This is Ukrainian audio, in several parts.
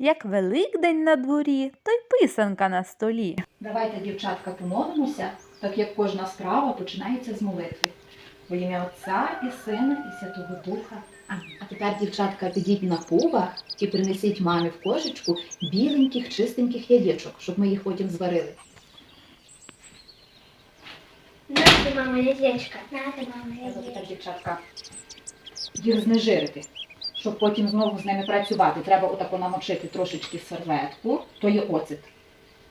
Як Великдень на дворі, то й писанка на столі. Давайте, дівчатка, помолимося, так як кожна справа починається з молитви. Во ім'я Отця і Сина, і Святого Духа. Амінь. А тепер, дівчатка, підіть на пугах і принесіть мамі в кошечку біленьких, чистеньких яєчок, щоб ми їх потім зварили. Нате, мама, яєчка. Нате, мама, яєчка. дівчатка, їх знежирити, щоб потім знову з ними працювати. Треба отако намочити трошечки серветку, то є оцет.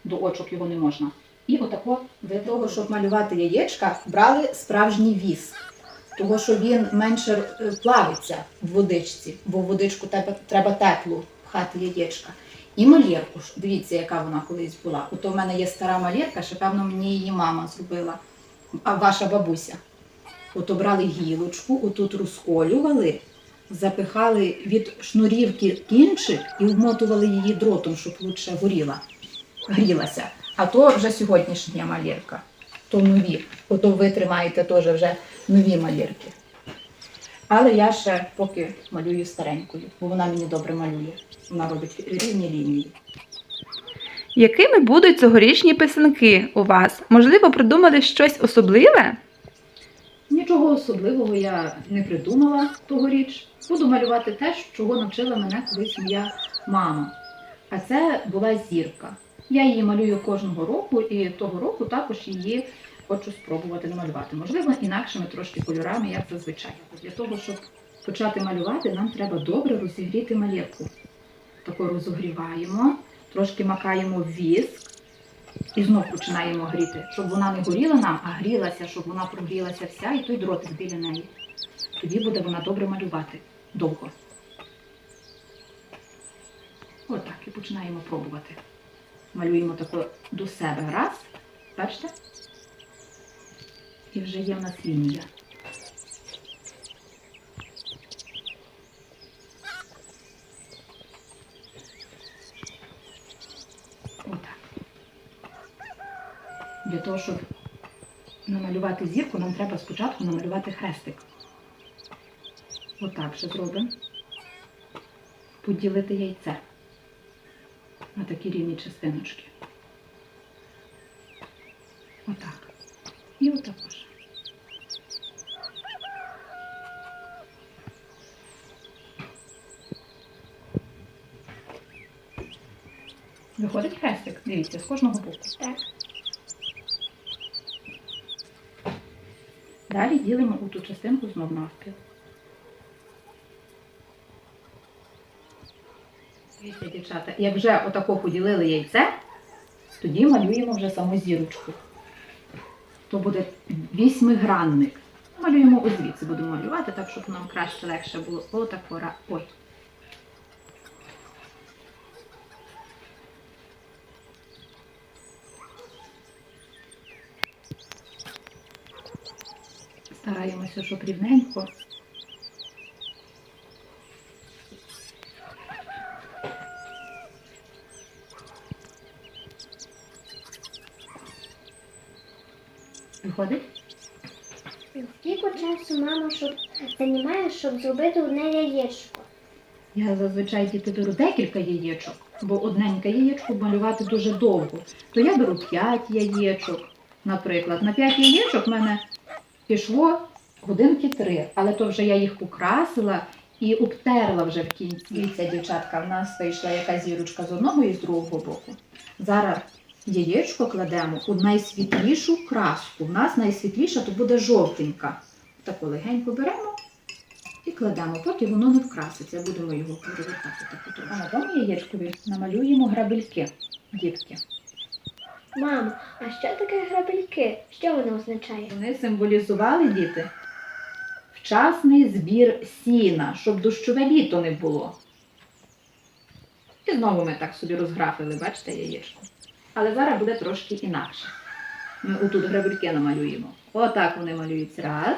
До очок його не можна. І отако для того, щоб малювати яєчка, брали справжній віз. Того, що він менше е, плавиться в водичці, бо в водичку треба, теплу пхати яєчка. І малірку. Дивіться, яка вона колись була. Ото в мене є стара малірка, ще певно мені її мама зробила, а ваша бабуся. Ото брали гілочку, отут розколювали, запихали від шнурівки кінчик і вмотували її дротом, щоб лучше горіла, грілася. А то вже сьогоднішня малірка, то нові. Ото ви тримаєте теж вже нові малірки. Але я ще поки малюю старенькою, бо вона мені добре малює. Вона робить рівні лінії. Якими будуть цьогорічні писанки у вас? Можливо, придумали щось особливе? Нічого особливого я не придумала тогоріч. Буду малювати те, чого навчила мене колись моя мама. А це була зірка. Я її малюю кожного року, і того року також її хочу спробувати намалювати. Можливо, інакшими трошки кольорами, як зазвичай. Для того, щоб почати малювати, нам треба добре розігріти малірку. Тако розогріваємо, трошки макаємо віск і знов починаємо гріти, щоб вона не горіла нам, а грілася, щоб вона прогрілася вся, і той дротик біля неї. Тоді буде вона добре малювати довго. Отак і починаємо пробувати. Малюємо тако до себе раз, бачите? І вже є в нас лінія. Отак. Для того, щоб намалювати зірку, нам треба спочатку намалювати хрестик. Отак ще зробимо. Поділити яйце на такі рівні частиночки. Отак. І отакож. Виходить хрестик, дивіться, з кожного боку. Так. Далі ділимо у ту частинку знов навпіл. Дивіться, дівчата, як вже отако поділили яйце, тоді малюємо вже саму зірочку. То буде вісьмигранник. Малюємо ось звідси, будемо малювати, так, щоб нам краще легше було. Ой. Стараємося, щоб рівненько. Виходить? Скільки часу мама щоб займає, щоб зробити одне яєчко? Я зазвичай діти беру декілька яєчок, бо одненьке яєчко малювати дуже довго. То я беру 5 яєчок, наприклад. На 5 яєчок в мене пішло годинки 3, але то вже я їх покрасила і обтерла вже в кінці. Дивіться, дівчатка, в нас вийшла яка зірочка з одного і з другого боку. Зараз яєчко кладемо у найсвітлішу краску. У нас найсвітліша то буде жовтенька. Таку легенько беремо і кладемо, поки воно не вкраситься. Будемо його перевертати таку трошки. А на тому яєчкові намалюємо грабельки, дітки. Мамо, а що таке грабельки? Що воно означає? Вони символізували діти вчасний збір сіна, щоб дощове літо не було. І знову ми так собі розграфили, бачите, яєчко. Але зараз буде трошки інакше. Ми отут грабельки намалюємо. Отак вони малюються. Раз.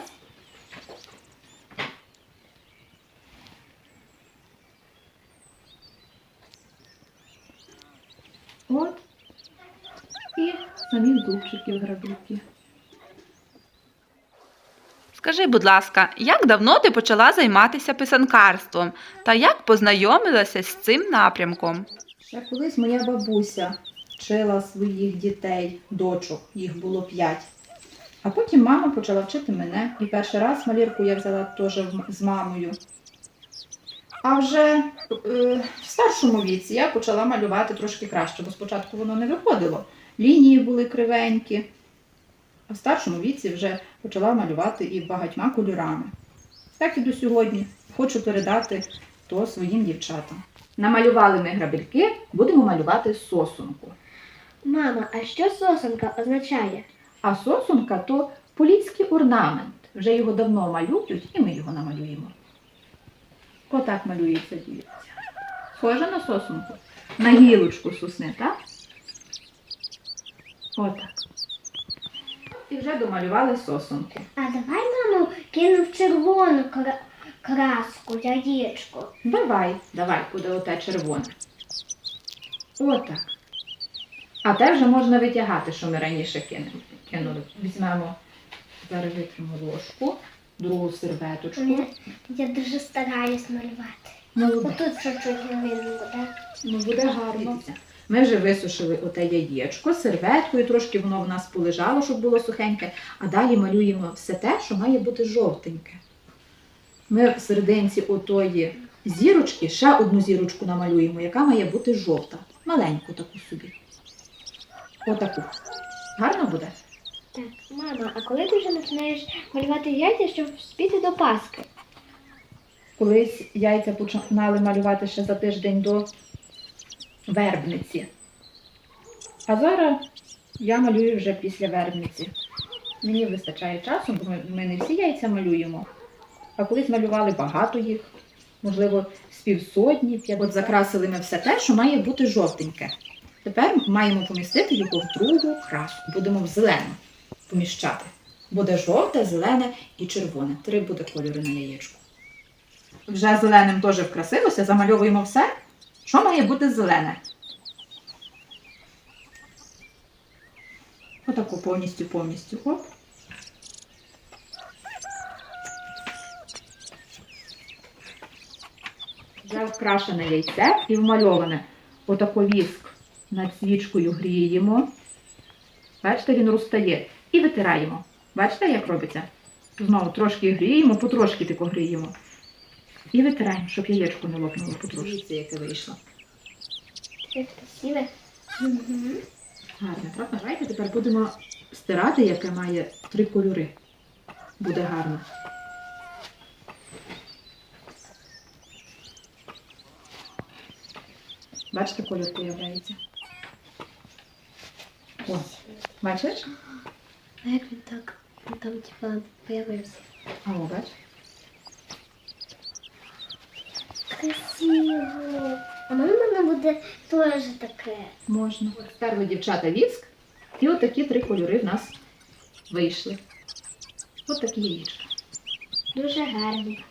От. І самі зубчики в грабельки. Скажи, будь ласка, як давно ти почала займатися писанкарством та як познайомилася з цим напрямком? Ще колись моя бабуся вчила своїх дітей, дочок, їх було п'ять. А потім мама почала вчити мене. І перший раз малірку я взяла теж з мамою. А вже е, в старшому віці я почала малювати трошки краще, бо спочатку воно не виходило. Лінії були кривенькі. А в старшому віці вже почала малювати і багатьма кольорами. Так і до сьогодні. Хочу передати то своїм дівчатам. Намалювали ми грабельки, будемо малювати сосунку. Мама, а що сосенка означає? А сосунка то поліцький орнамент. Вже його давно малюють, і ми його намалюємо. Отак малюється дівця. Схоже на сосунку. На гілочку сосни, так? Отак. І вже домалювали сосунку. А давай, мамо, кинув червону кра- краску, яєчко. Давай, давай, куди оте червоне. Отак. А те вже можна витягати, що ми раніше кинули. кинули. Візьмемо, зараз витримо ложку, другу серветочку. Я, я дуже стараюсь малювати. Отут чуть-чуть не буде. Ну, буде гарно. Ми вже висушили оте яєчко серветкою, трошки воно в нас полежало, щоб було сухеньке, а далі малюємо все те, що має бути жовтеньке. Ми в серединці отої зірочки ще одну зірочку намалюємо, яка має бути жовта. Маленьку таку собі. Отаку. Гарно буде? Так, мама, а коли ти вже починаєш малювати яйця, щоб вспіти до Пасхи? Колись яйця починали малювати ще за тиждень до вербниці. А зараз я малюю вже після вербниці. Мені вистачає часу, бо ми, не всі яйця малюємо. А колись малювали багато їх, можливо, з півсотні, 50. От закрасили ми все те, що має бути жовтеньке. Тепер маємо помістити його в другу краску. Будемо в зелену поміщати. Буде жовте, зелене і червоне. Три буде кольори на яєчку. Вже зеленим теж вкрасилося, замальовуємо все, що має бути зелене. Отаку повністю, повністю. Оп. Вже вкрашене яйце і вмальоване. Отако віск над свічкою гріємо. Бачите, він розтає. І витираємо. Бачите, як робиться? Знову трошки гріємо, потрошки тако гріємо. І витираємо, щоб яєчко не лопнуло потрошки. Дивіться, яке вийшло. Таке красиве. Угу. Гарне, правда? Давайте тепер будемо стирати, яке має три кольори. Буде гарно. Бачите, кольор появляється. Ось. Бачиш? А як він так? Він там типа появився. А о, бач. Красиво. А мама мене буде теж таке. Можна. Стерли дівчата віск, і отакі три кольори в нас вийшли. Отакі такі яєчка. Дуже гарні.